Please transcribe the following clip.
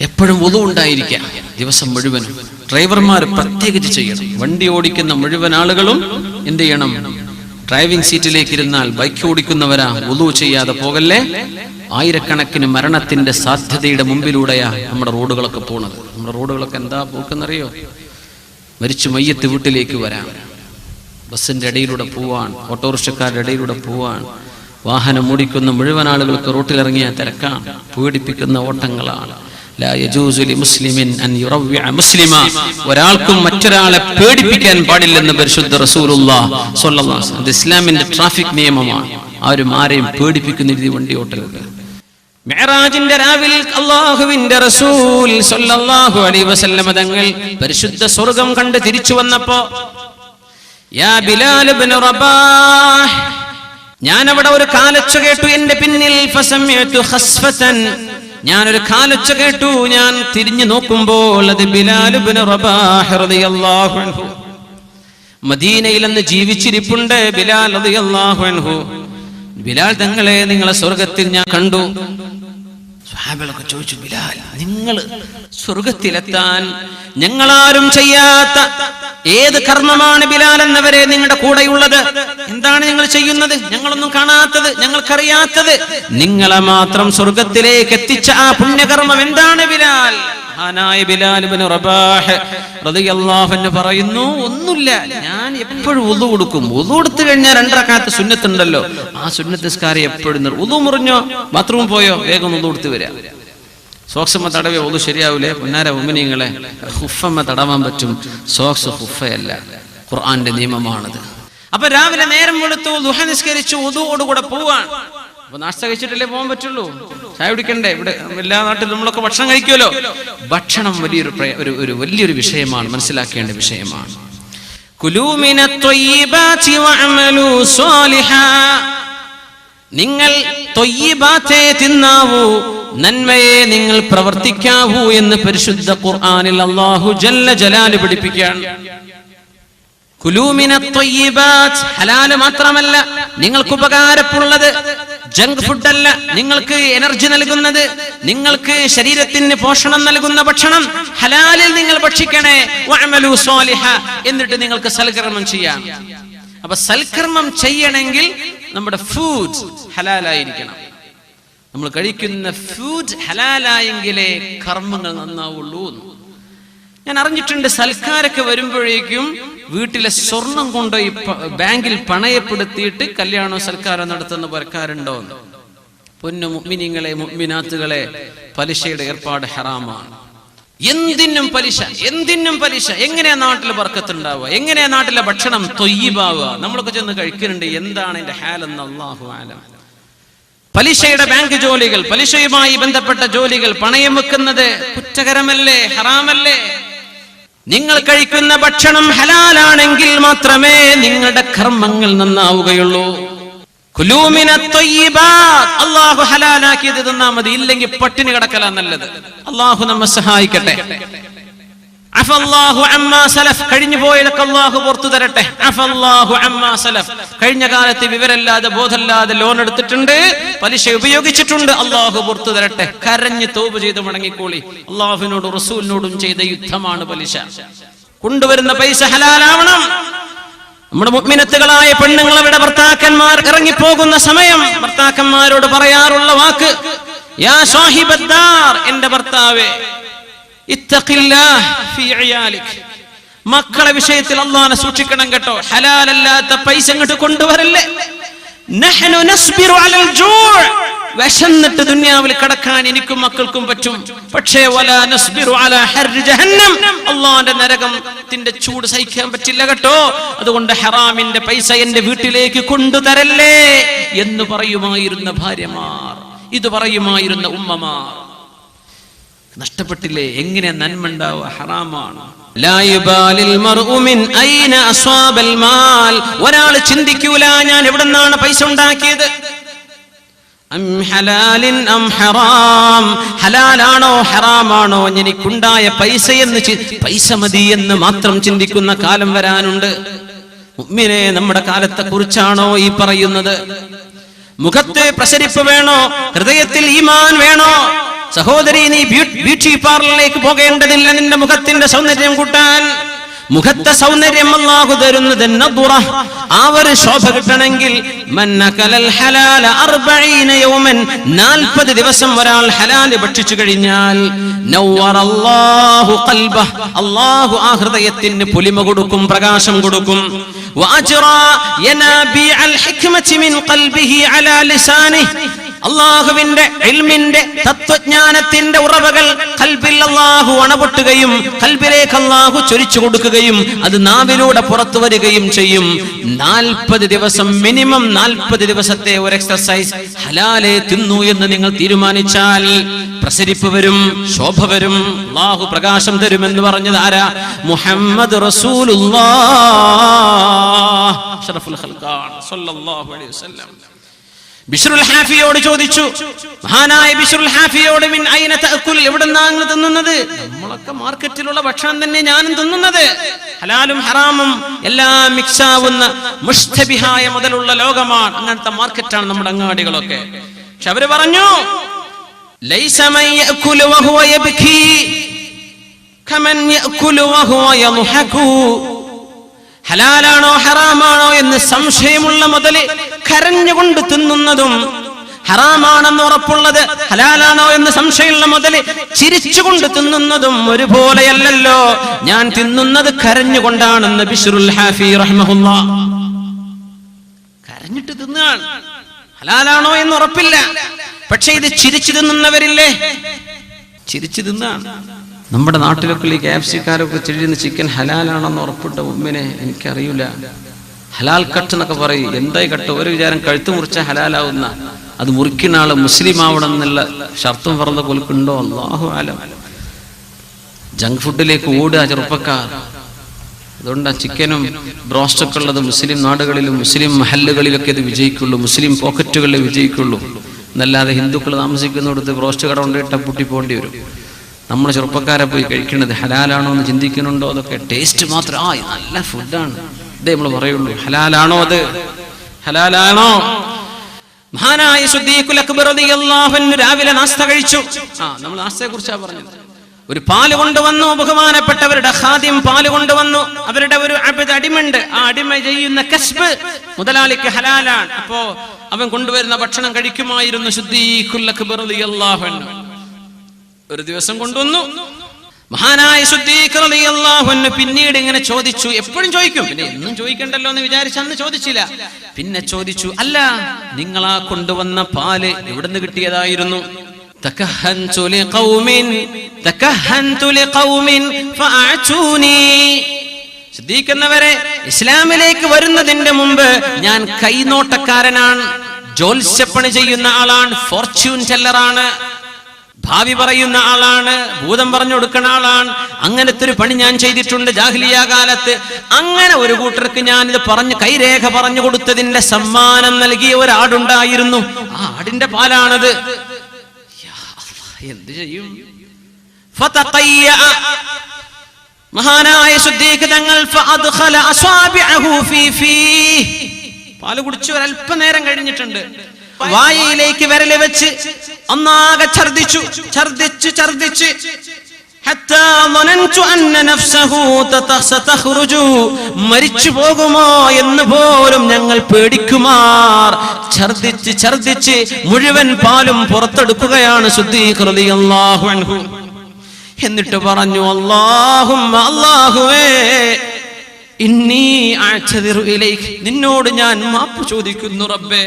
എപ്പോഴും ഒതു ഉണ്ടായിരിക്കാം ദിവസം മുഴുവനും ഡ്രൈവർമാർ പ്രത്യേകിച്ച് ചെയ്യണം. വണ്ടി ഓടിക്കുന്ന മുഴുവൻ ആളുകളും എന്ത് ചെയ്യണം? ഡ്രൈവിംഗ് സീറ്റിലേക്ക് ഇരുന്നാൽ ബൈക്ക് ഓടിക്കുന്നവരാ ഒതു ചെയ്യാതെ പോകല്ലേ? ആയിരക്കണക്കിന് മരണത്തിന്റെ സാധ്യതയുടെ മുമ്പിലൂടെയാ നമ്മുടെ റോഡുകളൊക്കെ പോണത്. നമ്മുടെ റോഡുകളൊക്കെ എന്താ പോക്കെന്നറിയോ? മരിച്ചു മയ്യത്ത് വീട്ടിലേക്ക് വരാം. ബസ്സിന്റെ ഇടയിലൂടെ പോവാൻ ഓട്ടോറിക്ഷക്കാരുടെ ഇടയിലൂടെ പോവാൻ വാഹനം ഓടിക്കുന്ന മുഴുവൻ ആളുകൾക്ക് റോട്ടിലിറങ്ങിയാൽ തിരക്കാണ്. പേടിപ്പിക്കുന്ന ഓട്ടങ്ങളാണ്. ഒരാൾക്കും മറ്റൊരാളെ പേടിപ്പിക്കാൻ പാടില്ലെന്ന് പരിശുദ്ധ വസല്ലം. ഇസ്ലാമിന്റെ ട്രാഫിക് നിയമമാണ്. ആരും ആരെയും പേടിപ്പിക്കുന്ന രീതി വണ്ടി ഓട്ടരുത്. മെഹറാജിന്റെ രാവിൽ അള്ളാഹുവിന്റെ റസൂൽ സല്ലല്ലാഹു അലൈഹി വസല്ലമ തങ്ങൾ പരിശുദ്ധ സ്വർഗം കണ്ട് തിരിച്ചു വന്നപ്പോ യാ ബിലാൽ ഇബ്നു റബാഹ് ഞാൻ അവിടെ ഒരു കാലച്ചു കേട്ടു എന്റെ പിന്നിൽ ഫസമിഅതു ഖസ്ഫതൻ ഞാൻ ഒരു കാലൊച്ച കേട്ടു. ഞാൻ തിരിഞ്ഞു നോക്കുമ്പോൾ അത് അൻഹു. മദീനയിൽ അന്ന് ജീവിച്ചിരിപ്പുണ്ട് ബിലാൽ റളിയല്ലാഹു അൻഹു. ബിലാൽ തങ്ങളെ നിങ്ങളെ സ്വർഗത്തിൽ ഞാൻ കണ്ടു. സ്വഹാബികളൊക്കെ ചോദിച്ചു ബിലാൽ നിങ്ങൾ സ്വർഗത്തിലെത്താൻ ഞങ്ങളാരും ചെയ്യാത്ത ഏത് കർമ്മമാണ് ബിലാൽ എന്നവരെ നിങ്ങളുടെ കൂടെയുള്ളത്? എന്താണ് നിങ്ങൾ ചെയ്യുന്നത്? ഞങ്ങളൊന്നും കാണാത്തത് ഞങ്ങൾക്കറിയാത്തത്. നിങ്ങളെ മാത്രം സ്വർഗത്തിലേക്ക് എത്തിച്ച ആ പുണ്യകർമ്മം എന്താണ് ബിലാൽ? മഹാനായ ബിലാൽ ഇബ്നു റബാഹ് റളിയല്ലാഹു അൻഹു പറയുന്നു ഒന്നുമില്ല ഞാൻ എപ്പോഴും ഉതു കൊടുക്കും. ഉതു കൊടുത്തു കഴിഞ്ഞാൽ രണ്ടരക്കാലത്ത് സുന്നത്തുണ്ടല്ലോ. ആ സുന്നത്ത് നിസ്കാരം എപ്പോഴും ഉതു മുറിഞ്ഞോ ബാത്റൂം പോയോ വേഗം ഉതു കൊടുത്തു വരാം. സോക്സമ്മ തടവേ ഒതു ശരിയാവൂലേ? പൊന്നാര ഉമ്മനിങ്ങളെ ഹുഫമ്മ തടവാൻ പറ്റും. സോക്സ് ഹുഫയല്ല. ഖുർആന്റെ നിയമമാണത്. അപ്പൊ രാവിലെ നേരം വെളുത്തു ദുഹ നിസ്കരിച്ചു ഉതുവോടുകൂടെ പോവാൻ അപ്പൊ നാശ കഴിച്ചിട്ടല്ലേ പോകാൻ പറ്റുള്ളൂ? ചായ കുടിക്കണ്ടേ? ഇവിടെ എല്ലാ നാട്ടിലും നമ്മളൊക്കെ ഭക്ഷണം കഴിക്കുമല്ലോ. ഭക്ഷണം വലിയൊരു ഒരു വലിയൊരു വിഷയമാണ് മനസ്സിലാക്കേണ്ട വിഷയമാണ്. നിങ്ങൾ തിന്നാവൂ നന്മയെ നിങ്ങൾ പ്രവർത്തിക്കാവൂ എന്ന് പരിശുദ്ധ ഖുർആാനിൽ അള്ളാഹു ജല്ല ജലാൽ പിടിപ്പിക്കുകയാണ് ഹലാൽ മാത്രമല്ല നിങ്ങൾക്ക് ഉപകാരപ്പുള്ളത് ജങ്ക് ഫുഡ് അല്ല. നിങ്ങൾക്ക് എനർജി നൽകുന്നത്. നിങ്ങൾക്ക് ശരീരത്തിന് പോഷണം നൽകുന്ന ഭക്ഷണം ഹലാലിൽ നിങ്ങൾ ഭക്ഷിക്കണേ. എന്നിട്ട് നിങ്ങൾക്ക് സൽക്കർമ്മം ചെയ്യാം. അപ്പൊ സൽക്കർമ്മം ചെയ്യണമെങ്കിൽ നമ്മുടെ ഫുഡ് ഹലാലായിരിക്കണം. നമ്മൾ കഴിക്കുന്ന ഫുഡ് ഹലാലായെങ്കിലേ കർമ്മങ്ങൾ നന്നാവുള്ളൂ. ഞാൻ അറിഞ്ഞിട്ടുണ്ട് സൽക്കാരൊക്കെ വരുമ്പോഴേക്കും വീട്ടിലെ സ്വർണം കൊണ്ടുപോയി ബാങ്കിൽ പണയപ്പെടുത്തിയിട്ട് കല്യാണോ സൽക്കാരം നടത്തുന്ന പുരക്കാരുണ്ടോ. പൊന്നു മുഗ്മിനിങ്ങളെ മുഗ്മിനാത്തുകളെ പലിശയുടെ ഏർപ്പാട് ഹറാമാണ്. എന്തിനും പലിശ എന്തിനും പലിശ. എങ്ങനെയാ നാട്ടിൽ വർക്കത്തുണ്ടാവുക എങ്ങനെയാ നാട്ടിലെ ഭക്ഷണം തൊയ്യബാവുക? നമ്മളൊക്കെ ചെന്ന് കഴിക്കുന്നുണ്ട് എന്താണ് എന്റെ ഹാലെന്ന് അള്ളാഹു ആലം. പലിശയുടെ ബാങ്ക് ജോലികൾ പലിശയുമായി ബന്ധപ്പെട്ട ജോലികൾ പണയം വെക്കുന്നത് കുറ്റകരമല്ലേ ഹറാമല്ലേ? നിങ്ങൾ കഴിക്കുന്ന ഭക്ഷണം ഹലാലാണെങ്കിൽ മാത്രമേ നിങ്ങളുടെ കർമ്മങ്ങൾ നന്നാവുകയുള്ളൂ. അള്ളാഹു ഹലാലാക്കിയത് തന്നാ മതി. ഇല്ലെങ്കിൽ പട്ടിണി കിടക്കലാ നല്ലത്. അള്ളാഹു നമ്മെ സഹായിക്കട്ടെ. അമ്മാ സലഫ്. കഴിഞ്ഞു പോയതൊക്കെ അള്ളാഹു പുറത്തു തരട്ടെ. അമ്മാ സലഫ്. കഴിഞ്ഞ കാലത്ത് വിവരല്ലാതെ ബോധമില്ലാതെ ലോൺ എടുത്തിട്ടുണ്ട്. പലിശ ഉപയോഗിച്ചിട്ടുണ്ട്. അള്ളാഹു പുറത്തു തരട്ടെ. കരഞ്ഞ് തോപ് ചെയ്ത് മടങ്ങിക്കോളി. അള്ളാഹുവിനോടും റസൂലിനോടും ചെയ്ത യുദ്ധമാണ് പലിശ. കൊണ്ടുവരുന്ന പൈസ ഹലാലാവണം. നമ്മുടെ മുഗ്മിനത്തുകളായ പെണ്ണുങ്ങൾ അവിടെ ഭർത്താക്കന്മാർ ഇറങ്ങിപ്പോകുന്ന സമയം ഭർത്താക്കന്മാരോട് പറയാറുള്ള വാക്ക് യാ എന്റെ ഭർത്താവേ. മക്കളെ വിഷയത്തിൽ അള്ളാനെ സൂക്ഷിക്കണം കേട്ടോ. ഹലാലല്ലാത്ത പൈസ ഇങ്ങോട്ട് കൊണ്ടുവരല്ലേ. വിശന്നിട്ട് ദുനിയാവിൽ കടക്കാൻ എനിക്കും മക്കൾക്കും പറ്റും. പക്ഷേ അള്ളാന്റെ നരകത്തിന്റെ ചൂട് സഹിക്കാൻ പറ്റില്ല കേട്ടോ. അതുകൊണ്ട് ഹറാമിന്റെ പൈസ എന്റെ വീട്ടിലേക്ക് കൊണ്ടുതരല്ലേ എന്ന് പറയുമായിരുന്ന ഭാര്യമാർ. ഇത് പറയുമായിരുന്ന ഉമ്മമാർ. നഷ്ടപ്പെട്ടില്ലേ? എങ്ങനെ നന്മ ഉണ്ടാവുക? ഹറാമാണ്. ഒരാൾ ചിന്തിക്കൂല ഞാൻ എവിടെ നിന്നാണ് പൈസ ഉണ്ടാക്കിയത്? ഹലാലാണോ ഹറാമാണോ? എനിക്കുണ്ടായ പൈസ എന്ന് പൈസ മതി എന്ന് മാത്രം ചിന്തിക്കുന്ന കാലം വരാനുണ്ട്. ഉമ്മിനെ നമ്മുടെ കാലത്തെ കുറിച്ചാണോ ഈ പറയുന്നത്? മുഖത്തെ പ്രസരിപ്പ് വേണോ? ഹൃദയത്തിൽ ഈമാൻ വേണോ? സഹോദരി നീ ബ്യൂ- ബ്യൂട്ടി പാർലറിലേക്ക് പോകേണ്ടതില്ല. നിന്റെ മുഖത്തിന്റെ സൗന്ദര്യം കൂട്ടാൻ. മുഖത്തെ സൗന്ദര്യം അല്ലാഹു തരുന്നത്. ആ ശോഭ കിട്ടണമെങ്കിൽ 40 ദിവസം ഒരാൾ ഹലാൽ ഭക്ഷിച്ചു കഴിഞ്ഞാൽ അള്ളാഹു ആ ഹൃദയത്തിന് പുലിമ കൊടുക്കും പ്രകാശം കൊടുക്കും. അള്ളാഹുവിന്റെ എൽമിന്റെ തത്വജ്ഞാനത്തിന്റെ ഉറവകൾ കൽബിൽ അള്ളാഹു അണപൊട്ടുകയും കൽബിലേക്ക് അള്ളാഹു ചൊരിച്ചു കൊടുക്കുകയും അത് നാവിലൂടെ പുറത്തു വരികയും ചെയ്യും. നാൽപ്പത് ദിവസം മിനിമം നാൽപ്പത് ദിവസത്തെ ഒരു എക്സർസൈസ് ഹലാലെ തിന്നു എന്ന് നിങ്ങൾ തീരുമാനിച്ചാൽ പ്രസരിപ്പ് വരും ശോഭ വരും അള്ളാഹു പ്രകാശം തരുമെന്ന് പറഞ്ഞത് ആരാ? മുഹമ്മദ് റസൂലുള്ളാഹ്. ബിഷ്റുൽ ഹാഫിയോട് ചോദിച്ചു മഹാനായ ബിഷറുൽ ഹാഫിയോട് മിൻ ഐന തഅക്കുൽ? എവിടുന്നാ അങ്ങ് തിന്നുന്നത്? നമ്മളൊക്കെ മാർക്കറ്റിലുള്ള ഭക്ഷണം തന്നെ ഞാനും തിന്നുന്നത്. ഹലാലും ഹറാമും എല്ലാം മിക്സ് ആവുന്ന മുഷ്തബിഹായ മുതലുള്ള ലോകമാണ്. അങ്ങനത്തെ മാർക്കറ്റാണ് നമ്മുടെ അങ്ങാടികളൊക്കെ. പക്ഷെ അവർ പറഞ്ഞു ഹലാലാണോ ഹറാമാണോ? എന്ന് സംശയമുള്ള മുതൽ കരഞ്ഞുകൊണ്ട് തിന്നുന്നതും ഹറാമാണെന്ന് ഉറപ്പുള്ളത് ഹലാലാണോ എന്ന് സംശയമുള്ള മുതൽ ചിരിച്ചുകൊണ്ട് തിന്നുന്നതും ഒരുപോലെയല്ലല്ലോ. ഞാൻ തിന്നുന്നത് കരഞ്ഞുകൊണ്ടാണെന്ന് ബിഷുറുൽ ഹാഫി റഹ്മഹുല്ല. കരഞ്ഞിട്ട് തിന്നാണ്. ഹലാലാണോ എന്ന് ഉറപ്പില്ല. പക്ഷെ ഇത് ചിരിച്ചു തിന്നുന്നവരില്ലേ? ചിരിച്ചു തിന്നാണ്. നമ്മുടെ നാട്ടിലൊക്കെ ഈ കെ എഫ് സിക്കാരൊക്കെ ചിരിയുന്ന ചിക്കൻ ഹലാലാണെന്ന് ഉറപ്പിട്ട ഉമ്മിനെ എനിക്കറിയില്ല. ഹലാൽ കട്ട് എന്നൊക്കെ പറയും. എന്തായി കട്ട്? ഒരു വിചാരം കഴുത്ത് മുറിച്ച ഹലാലാവുന്ന. അത് മുറിക്കുന്ന ആൾ മുസ്ലിം ആവണം എന്നുള്ള ഷർത്തും പറഞ്ഞ കൊൽക്കുണ്ടോ അള്ളാഹു ആലം ജങ്ക് ഫുഡിലേക്ക് ഓടുക ചെറുപ്പക്കാർ. അതുകൊണ്ട് ചിക്കനും ബ്രോസ്റ്റൊക്കെ ഉള്ളത് മുസ്ലിം നാടുകളിലും മുസ്ലിം മഹല്ലുകളിലൊക്കെ ഇത് വിജയിക്കുള്ളൂ. മുസ്ലിം പോക്കറ്റുകളിൽ വിജയിക്കുള്ളൂ. എന്നല്ലാതെ ഹിന്ദുക്കൾ താമസിക്കുന്നിടത്ത് ബ്രോസ്റ്റ് കട കൊണ്ടിട്ട പൂട്ടി പോകേണ്ടി വരും. നമ്മൾ ചെറുപ്പക്കാരെ പോയി കഴിക്കുന്നത് ഹലാലാണോ എന്ന് ചിന്തിക്കുന്നുണ്ടോ? അതൊക്കെ ടേസ്റ്റ് മാത്രം. ആ നല്ല ഫുഡാണ് ഇതേ നമ്മൾ പറയുള്ളൂ. ഹലാലാണോ അത്? ഹലാലാണോ? മഹാനായ സുദ്ദീഖുൽ അക്ബർ രാവിലെ നാസ്ത കഴിച്ചു. ആ നമ്മൾ നാസ്തയെ കുറിച്ചാ പറഞ്ഞത്. ഒരു പാൽ കൊണ്ടുവന്നു ബഹുമാനപ്പെട്ടവരുടെ ഹാദ്യം പാൽ കൊണ്ടുവന്നു. അവരുടെ ഒരു അടിമുണ്ട് ആ അടിമ ചെയ്യുന്ന കസ്ബ് മുതലാളിക്ക് ഹലാലാണ്. അപ്പോ അവൻ കൊണ്ടുവരുന്ന ഭക്ഷണം കഴിക്കുമായിരുന്നു സുദ്ദീഖുൽ അക്ബർ ഒരു ദിവസം കൊണ്ടുവന്നു. മഹാനായ സുദ്ദീഖ് റളിയല്ലാഹു അൻഹു പിന്നീട് ഇങ്ങനെ ചോദിച്ചു എപ്പോഴും ചോദിക്കും. പിന്നെ എന്നും ചോദിക്കണ്ടല്ലോ എന്ന് വിചാരിച്ച് അന്ന് ചോദിച്ചില്ല. പിന്നെ ചോദിച്ചു അല്ല നിങ്ങളാ കൊണ്ടുവന്ന പാൽ എവിടുന്ന് കിട്ടിയതായിരുന്നു? ശ്രദ്ധിക്കുന്നവരെ ഇസ്ലാമിലേക്ക് വരുന്നതിന്റെ മുമ്പ് ഞാൻ കൈനോട്ടക്കാരനാണ് ജോത്സ്യപ്പണി ചെയ്യുന്ന ആളാണ് ഫോർച്യൂൺ ടെല്ലറാണ്. ഭാവി പറയുന്ന ആളാണ് ഭൂതം പറഞ്ഞു കൊടുക്കുന്ന ആളാണ്. അങ്ങനത്തെ ഒരു പണി ഞാൻ ചെയ്തിട്ടുണ്ട് ജാഹ്ലിയ കാലത്ത്. അങ്ങനെ ഒരു കൂട്ടർക്ക് ഞാൻ ഇത് പറഞ്ഞു കൈരേഖ പറഞ്ഞു കൊടുത്തതിന്റെ സമ്മാനം നൽകിയ ഒരാടുണ്ടായിരുന്നു. ആ ആടിന്റെ പാലാണത്. എന്ത് ചെയ്യും. മഹാനായ ശുദ്ധീക് തങ്ങൾ. പാൽ കുടിച്ചു ഒരല്പനേരം കഴിഞ്ഞിട്ടുണ്ട്. വായയിലേക്ക് വരൽ വെച്ച് ഒന്നാകെ ഛർദിച്ചു ഛർദിച്ച് ഛർദിച്ച്. മരിച്ചു പോകുമോ എന്ന് പോലും ഞങ്ങൾ പേടിക്കുമാർ. ഛർദിച്ച് ഛർദിച്ച് മുഴുവൻ പാലും പുറത്തെടുക്കുകയാണ് അൻഹു. എന്നിട്ട് പറഞ്ഞു അള്ളാഹും അള്ളാഹുവേ ഇന്നീ ആഴ്ച നിന്നോട് ഞാൻ മാപ്പ് ചോദിക്കുന്നു റബ്ബേ.